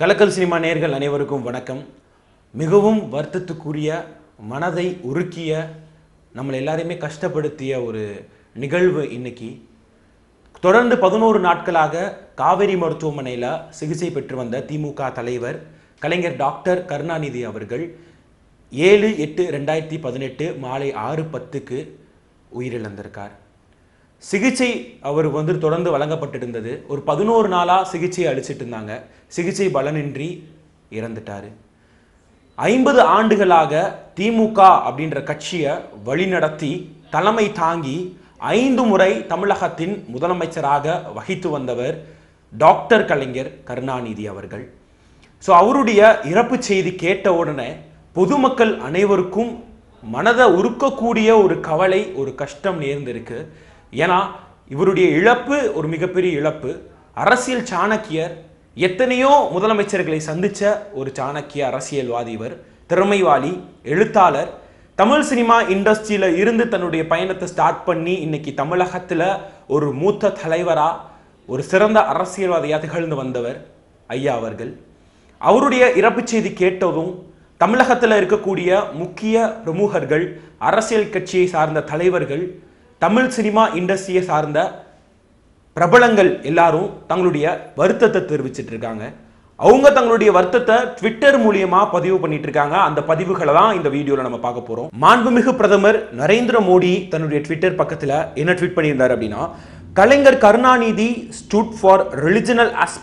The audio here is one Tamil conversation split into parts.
கலக்கல் சினிமா நேர்கள் அனைவருக்கும் வணக்கம். மிகவும் வருத்தத்துக்குரிய மனதை உருக்கிய நம்மளை எல்லாரையுமே கஷ்டப்படுத்திய ஒரு நிகழ்வு இன்னைக்கு. தொடர்ந்து பதினோரு நாட்களாக காவேரி மருத்துவமனையில் சிகிச்சை பெற்று வந்த திமுக தலைவர் கலைஞர் டாக்டர் கருணாநிதி அவர்கள் ஏழு எட்டு ரெண்டாயிரத்தி பதினெட்டு மாலை ஆறு பத்துக்கு உயிரிழந்திருக்கார். சிகிச்சை அவர் வந்து தொடர்ந்து வழங்கப்பட்டிருந்தது. ஒரு பதினோரு நாளாக சிகிச்சை அளிச்சிட்டு இருந்தாங்க. சிகிச்சை பலனின்றி இறந்துட்டாரு. ஐம்பது ஆண்டுகளாக திமுக அப்படின்ற கட்சியை வழிநடத்தி தலைமை தாங்கி ஐந்து முறை தமிழகத்தின் முதலமைச்சராக வகித்து வந்தவர் டாக்டர் கலைஞர் கருணாநிதி அவர்கள். ஸோ அவருடைய இறப்பு செய்தி கேட்ட உடனே பொதுமக்கள் அனைவருக்கும் மனதை உருக்கக்கூடிய ஒரு கவலை ஒரு கஷ்டம் நேர்ந்திருக்கு. ஏன்னா இவருடைய இழப்பு ஒரு மிகப்பெரிய இழப்பு. அரசியல் சாணக்கியர் எத்தனையோ முதலமைச்சர்களை சந்தித்த ஒரு சாணக்கிய அரசியல்வாதி இவர். திறமைவாளி எழுத்தாளர். தமிழ் சினிமா இண்டஸ்ட்ரியில் இருந்து தன்னுடைய பயணத்தை ஸ்டார்ட் பண்ணி இன்னைக்கு தமிழகத்தில் ஒரு மூத்த தலைவராக ஒரு சிறந்த அரசியல்வாதியாக திகழ்ந்து வந்தவர் ஐயா அவர்கள். அவருடைய இறப்பு செய்தி கேட்டதும் தமிழகத்தில் இருக்கக்கூடிய முக்கிய பிரமுகர்கள் அரசியல் கட்சியை சார்ந்த தலைவர்கள் தமிழ் சினிமா இண்டஸ்ட்ரியை சார்ந்த பிரபலங்கள் எல்லாரும் தங்களுடைய வருத்தத்தை தெரிவிச்சிட்டு இருக்காங்க அவங்க தங்களுடைய வருத்தத்தை ட்விட்டர் மூலியமா பதிவு பண்ணிட்டு இருக்காங்க அந்த பதிவுகளை தான் இந்த வீடியோல நம்ம பார்க்க போறோம். மாண்புமிகு பிரதமர் நரேந்திர மோடி தன்னுடைய ட்விட்டர் பக்கத்துல என்ன ட்வீட் பண்ணியிருந்தார் அப்படின்னா Kalaignar Karunanidhi stood for regional as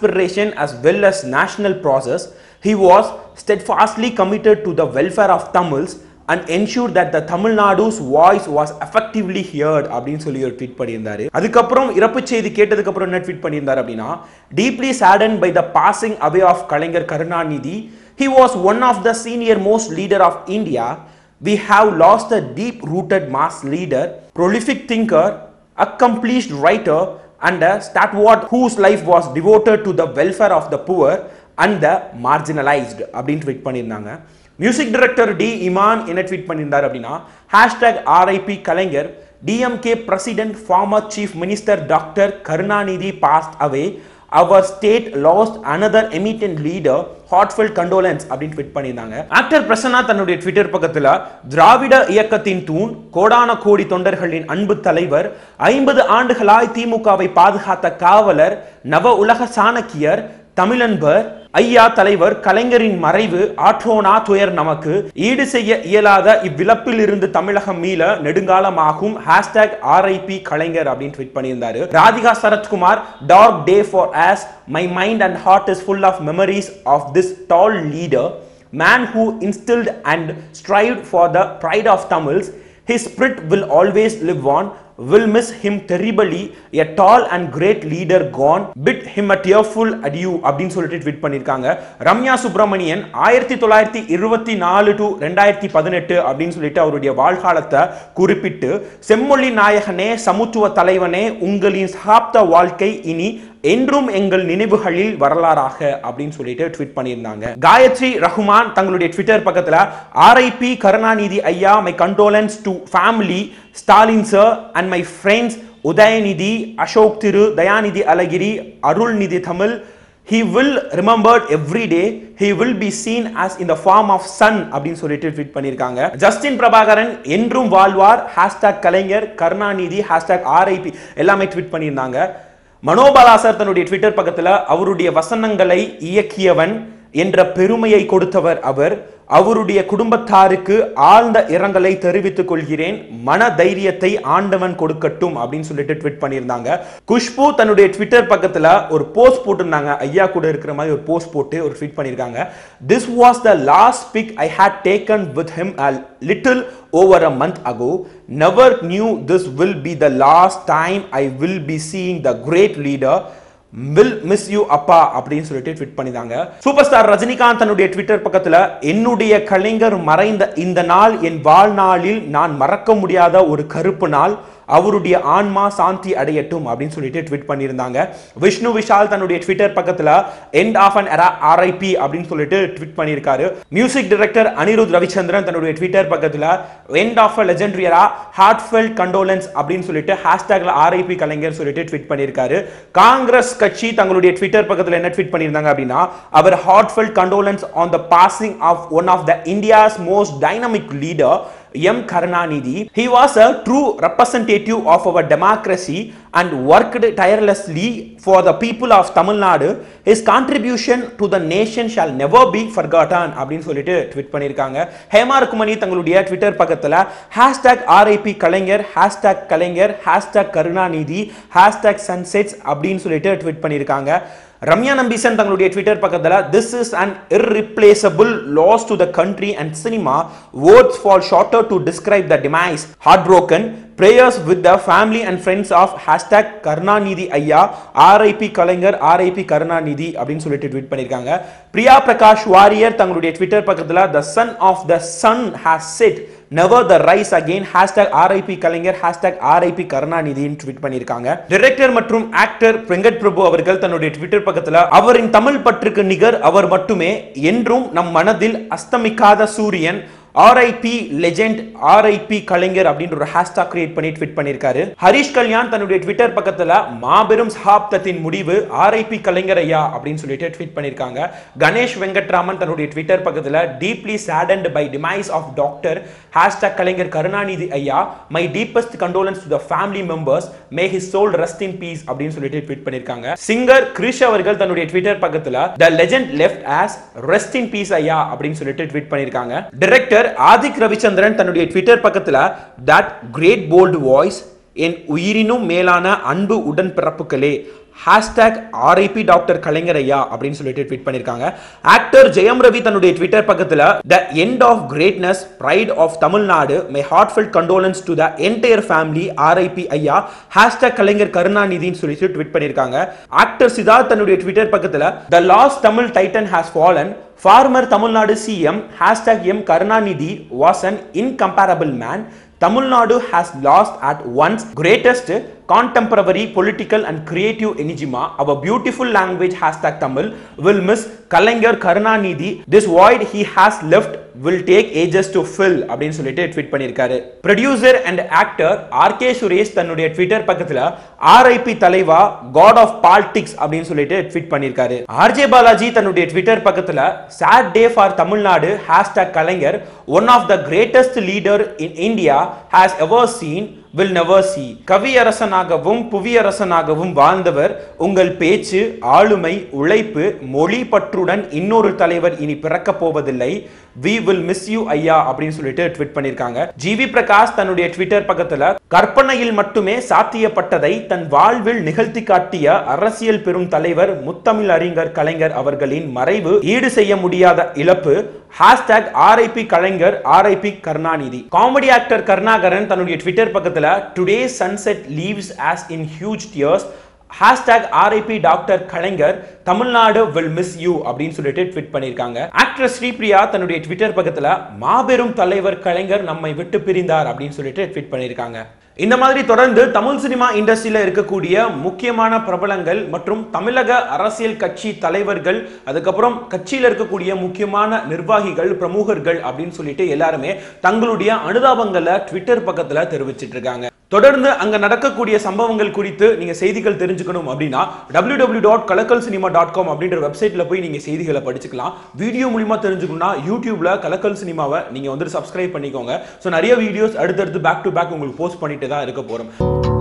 well as as process he was steadfastly committed to the welfare of Tamils and ensure that the Tamil Nadu's voice was effectively heard அப்படின்னு சொல்லி ஒரு ட்வீட் பண்ணியிருந்தாரு அதுக்கப்புறம் இறப்பு செய்தி கேட்டதுக்கு அப்புறம் என்ன ட்வீட் பண்ணியிருந்தார் அப்படின்னா deeply saddened by the passing away of Kalaignar Karunanidhi he was one of the senior most leader of India we lost lost a deep rooted mass leader, prolific thinker, accomplished writer, and a stalwart whose life was devoted to the welfare of the poor and the marginalized அப்படின்னு ட்வீட் பண்ணியிருந்தாங்க மியூசிக் டைரக்டர் டி இமான் என்ன ட்வீட் பண்ணியிருந்தார் அப்படின்னா hashtag RIP Kalaignar DMK president former chief minister doctor Karunanidhi passed away our state lost another eminent leader heartfelt condolence அப்படின்னு ட்வீட் பண்ணியிருந்தாங்க. ஆக்டர் பிரசன்னா தன்னுடைய ட்விட்டர் பக்கத்தில் திராவிட இயக்கத்தின் தூண் கோடான கோடி தொண்டர்களின் அன்பு தலைவர் ஐம்பது ஆண்டுகளாய் திமுகவை பாதுகாத்த காவலர் நவ உலக சாணக்கியர் தமிழன்பர் ஐயா தலைவர் கலைஞரின் மறைவு ஆற்றோனா துயர் நமக்கு. ஈடு செய்ய இயலாத இவ்விழப்பில் இருந்து தமிழகம் மீள நெடுங்காலமாகும். ஹேஷ்டாக் ஆர்ஐபி கலைஞர் அப்படின்னு ட்வீட் பண்ணியிருந்தாரு. Radhika Sarathkumar dark day for us my mind and heart is full of memories of this tall leader man who instilled and strive for the pride of Tamils his spirit will always live on will miss him terribly. A tall and great leader gone. Bid him a tearful adieu அப்படின்னு சொல்லிட்டு ட்வீட் பண்ணியிருக்காங்க ரம்யா சுப்பிரமணியன் ஆயிரத்தி தொள்ளாயிரத்தி இருபத்தி நாலு டு ரெண்டாயிரத்தி பதினெட்டு அப்படின்னு சொல்லிட்டு அவருடைய வாழ்காலத்தை குறிப்பிட்டு செம்மொழி நாயகனே சமத்துவ தலைவனே உங்களின் சகாப்த வாழ்க்கை இனி என்றும் எங்கள் நினைவுகளில் வரலாறாக அப்படின்னு சொல்லிட்டு ட்வீட் பண்ணியிருந்தாங்க. காயத்ரி ரஹ்மான் தங்களுடைய ட்விட்டர் பக்கத்தில் ஆர்ஐபி கருணாநிதி ஐயா my condolence to family Stalin sir and my friends Udhayanidhi Ashok Thiru Dayanidhi Alagiri Arulnidhi Tamil he will remembered every day he will be seen as in the form of sun அப்படின்னு சொல்லிட்டு ட்வீட் பண்ணியிருக்காங்க. ஜஸ்டின் பிரபாகரன் என்றும் வாழ்வார் hashtag Kalaignar Karunanidhi hashtag RIP எல்லாமே ட்வீட் பண்ணியிருந்தாங்க. மனோபாலாசர் தன்னுடைய ட்விட்டர் பக்கத்தில் அவருடைய வசனங்களை இயக்கியவன் என்ற பெருமையை கொடுத்தவர் அவர். அவருடைய குடும்பத்தாருக்கு ஆழ்ந்த இரங்கலை தெரிவித்துக் கொள்கிறேன். மன தைரியத்தை ஆண்டவன் கொடுக்கட்டும் அப்படின்னு சொல்லிட்டு ட்விட் பண்ணியிருந்தாங்க. குஷ்பு தன்னுடைய ட்விட்டர் பக்கத்துல ஒரு போஸ்ட் போட்டிருந்தாங்க. ஐயா கூட இருக்கிற மாதிரி ஒரு போஸ்ட் போட்டு ஒரு ட்வீட் பண்ணியிருக்காங்க. This was the last pic I had taken with him a little over a month ago never knew this will be the last time I will be seeing the great leader will miss you அப்பா அப்படின்னு சொல்லிட்டு ட்விட் பண்ணிதாங்க. சூப்பர் ஸ்டார் ரஜினிகாந்த் தன்னுடைய ட்விட்டர் பக்கத்துல என்னுடைய கலைஞர் மறைந்த இந்த நாள் என் வாழ்நாளில் நான் மறக்க முடியாத ஒரு கருப்பு நாள் அவருடைய ஆன்மா சாந்தி அடையட்டும் அப்படின்னு சொல்லிட்டு ட்வீட் பண்ணியிருந்தாங்க. விஷ்ணு விஷால் தன்னுடைய ட்விட்டர் பக்கத்தில் end of an era RIP அப்படின்னு சொல்லிட்டு ட்வீட் பண்ணியிருக்காரு. மியூசிக் டைரக்டர் அனிருத் ரவிச்சந்திரன் தன்னுடைய ட்விட்டர் பக்கத்தில் end of a legendary era heartfelt condolence அப்படின்னு சொல்லிட்டு ஹேஷ்டேக்ல ஆர்ஐபி கலைஞர் சொல்லிட்டு ட்வீட் பண்ணியிருக்காரு. காங்கிரஸ் கட்சி தங்களுடைய ட்விட்டர் பக்கத்தில் என்ன ட்வீட் பண்ணியிருந்தாங்க அப்படின்னா our heartfelt condolence on the passing of one of the India's most dynamic leader M. Karunanidhi. He was a true representative of our democracy and worked tirelessly for the people of Tamil Nadu. His contribution to the nation shall never be forgotten அப்படின்னு சொல்லிட்டு ட்வீட் பண்ணியிருக்காங்க ஹேமா ருக்குமணி தங்களுடைய ட்விட்டர் பக்கத்தில் hashtag RIP Kalaignar hashtag Kalaignar hashtag Karunanidhi hashtag sunsets அப்படின்னு சொல்லிட்டு ட்வீட் பண்ணியிருக்காங்க ரம்யா நம்பிசன் தங்களுடைய ட்விட்டர் பக்கத்தில் this is and irreplaceable loss to the country and cinema words fall shorter to describe the demise heart broken prayers with the family and friends of hashtag Karunanidhi ஐயா ஆர்ஐபி கலைஞர் ஆர்ஐபி கருணாநிதி அப்படின்னு சொல்லிட்டு ட்வீட் பண்ணியிருக்காங்க பிரியா பிரகாஷ் வாரியர் தங்களுடைய ட்விட்டர் பக்கத்தில் the sun of the sun has set never the rise again hashtag RIP Kalaignar hashtag RIP கருணாநிதின்னு tweet பண்ணியிருக்காங்க. டைரக்டர் மற்றும் ஆக்டர் வெங்கட் பிரபு அவர்கள் தன்னுடைய ட்விட்டர் பக்கத்தில் அவரின் தமிழ் பற்றுக்கு நிகர் அவர் மட்டுமே என்றும் நம் மனதில் அஸ்தமிக்காத சூரியன் ஆர்ஐபி லெஜெண்ட் ஆர்ஐபி கலைஞர் அப்படின்ற ஒரு ஹேஷ்டாக் கிரியேட் பண்ணி ட்விட் பண்ணியிருக்காரு. ஹரிஷ் கல்யாண் தன்னுடைய ட்விட்டர் பக்கத்துல மாபெரும் சகாப்தத்தின் முடிவு ஆர்ஐபி கலைஞர் ஐயா அப்படின்னு சொல்லிட்டு ட்வீட் பண்ணியிருக்காங்க. கணேஷ் வெங்கட்ராமன் தன்னுடைய ட்விட்டர் பக்கத்துல deeply saddened by demise of doctor hashtag Kalaignar Karunanidhi ஐயா my deepest condolence to the family members may his soul rest in peace அப்படின்னு சொல்லிட்டு ட்வீட் பண்ணியிருக்காங்க. சிங்கர் கிரிஷ் அவர்கள் தன்னுடைய ட்விட்டர் பக்கத்துல the legend left us rest in peace ஐயா அப்படின்னு சொல்லிட்டு ட்வீட் பண்ணியிருக்காங்க. டைரக்டர் ஆதிக் ரவிச்சந்திரன் தன்னுடைய ட்விட்டர் பக்கத்தில் தட் கிரேட் போல்டு வாய்ஸ் என் உயிரினும் மேலான அன்பு உடன்பிறப்புகளே ஹேஷ்டாக் ஆர்ஐபி டாக்டர் கலைஞர் ஐயா அப்படின்னு சொல்லிட்டு ட்வீட் பண்ணியிருக்காங்க ஆக்டர் ஜெயம் ரவி தன்னுடைய ட்விட்டர் பக்கத்தில் the end of greatness pride of Tamil Nadu my heartful condolence to the entire family RIP ஐயா ஹேஷ்டாக் கலைஞர் கருணாநிதினு சொல்லிட்டு ட்வீட் பண்ணியிருக்காங்க ஆக்டர் சிதார்த் தன்னுடைய ட்விட்டர் பக்கத்தில் the last Tamil titan has fallen Former Tamil Nadu CM hashtag M Karunanidhi was an incomparable man. Tamil Nadu has lost at once greatest contemporary political and creative enigma. Our beautiful language hashtag Tamil will miss Kalangar Karunanidhi. This void he has left will take ages to fill அப்படின்னு சொல்லிட்டு ட்வீட் பண்ணியிருக்காரு. Producer and actor R K Suresh தன்னுடைய ட்விட்டர் பக்கத்துல ஆர்ஐபி தலைவா காட் ஆஃப் பாலிடிக்ஸ் அப்படின்னு சொல்லிட்டு ட்வீட் பண்ணியிருக்காரு. ஆர்ஜே பாலாஜி தன்னுடைய ட்விட்டர் பக்கத்துல sad day for Tamil Nadu hashtag Kalaignar one of the greatest leader in India has ever seen will never see கவியரசனாகவும் புவியரசனாகவும் வாழ்ந்தவர் உங்கள் பேச்சு ஆளுமை உழைப்பு மொழி பற்றுடன் இன்னொரு தலைவர் இனி பிறக்க போவதில்லை. வி வில் மிஸ் யூ ஐயா அப்படின்னு சொல்லிட்டு ட்வீட் பண்ணியிருக்காங்க. ஜிவி பிரகாஷ் தன்னுடைய ட்விட்டர் பக்கத்துல கற்பனையில் மட்டுமே சாத்தியப்பட்டதை தன் வாழ்வில் நிகழ்த்தி காட்டிய அரசியல் பெரும் தலைவர் முத்தமிழ் அறிஞர் கலைஞர் அவர்களின் மறைவு ஈடு செய்ய முடியாத இழப்பு hashtag RIP Kalaignar RIP Karunanidhi. Comedy actor Karunakaran தன்னுடைய ட்விட்டர் பக்கத்துல Kerala, today's sunset leaves us in huge tears. Hashtag RIP Dr. Kalingar Tamil Nadu will miss you அப்படின்னு சொல்லிட்டு ட்விட் பண்ணியிருக்காங்க. ஆக்ட்ரஸ் ஸ்ரீபிரியா தன்னுடைய ட்விட்டர் பக்கத்துல மாபெரும் தலைவர் கலைஞர் நம்மை விட்டு பிரிந்தார் அப்படின்னு சொல்லிட்டு ட்விட் பண்ணியிருக்காங்க. இந்த மாதிரி தொடர்ந்து தமிழ் சினிமா இண்டஸ்ட்ரியில இருக்கக்கூடிய முக்கியமான பிரபலங்கள் மற்றும் தமிழக அரசியல் கட்சி தலைவர்கள் அதுக்கப்புறம் கட்சியில் இருக்கக்கூடிய முக்கியமான நிர்வாகிகள் பிரமுகர்கள் அப்படின்னு சொல்லிட்டு எல்லாருமே தங்களுடைய அனுதாபங்களை ட்விட்டர் பக்கத்துல தெரிவிச்சிட்டு இருக்காங்க தொடர்ந்து அங்க நடக்கக்கூடிய சம்பவங்கள் குறித்து நீங்க செய்திகள் தெரிஞ்சுக்கணும் அப்படின்னா W W dot Kalakkal cinema dot com அப்படின்ற வெப்சைட்ல போய் நீங்க செய்திகளை படிச்சுக்கலாம் வீடியோ மூலியமா தெரிஞ்சுக்கணும்னா யூடியூப்ல கலக்கல் சினிமாவை நீங்க வந்து சப்ஸ்கிரைப் பண்ணிக்கோங்க ஸோ நிறைய வீடியோஸ் அடுத்தடுத்து பேக் டு பேக் உங்களுக்கு போஸ்ட் பண்ணிட்டு தான் இருக்க போறோம்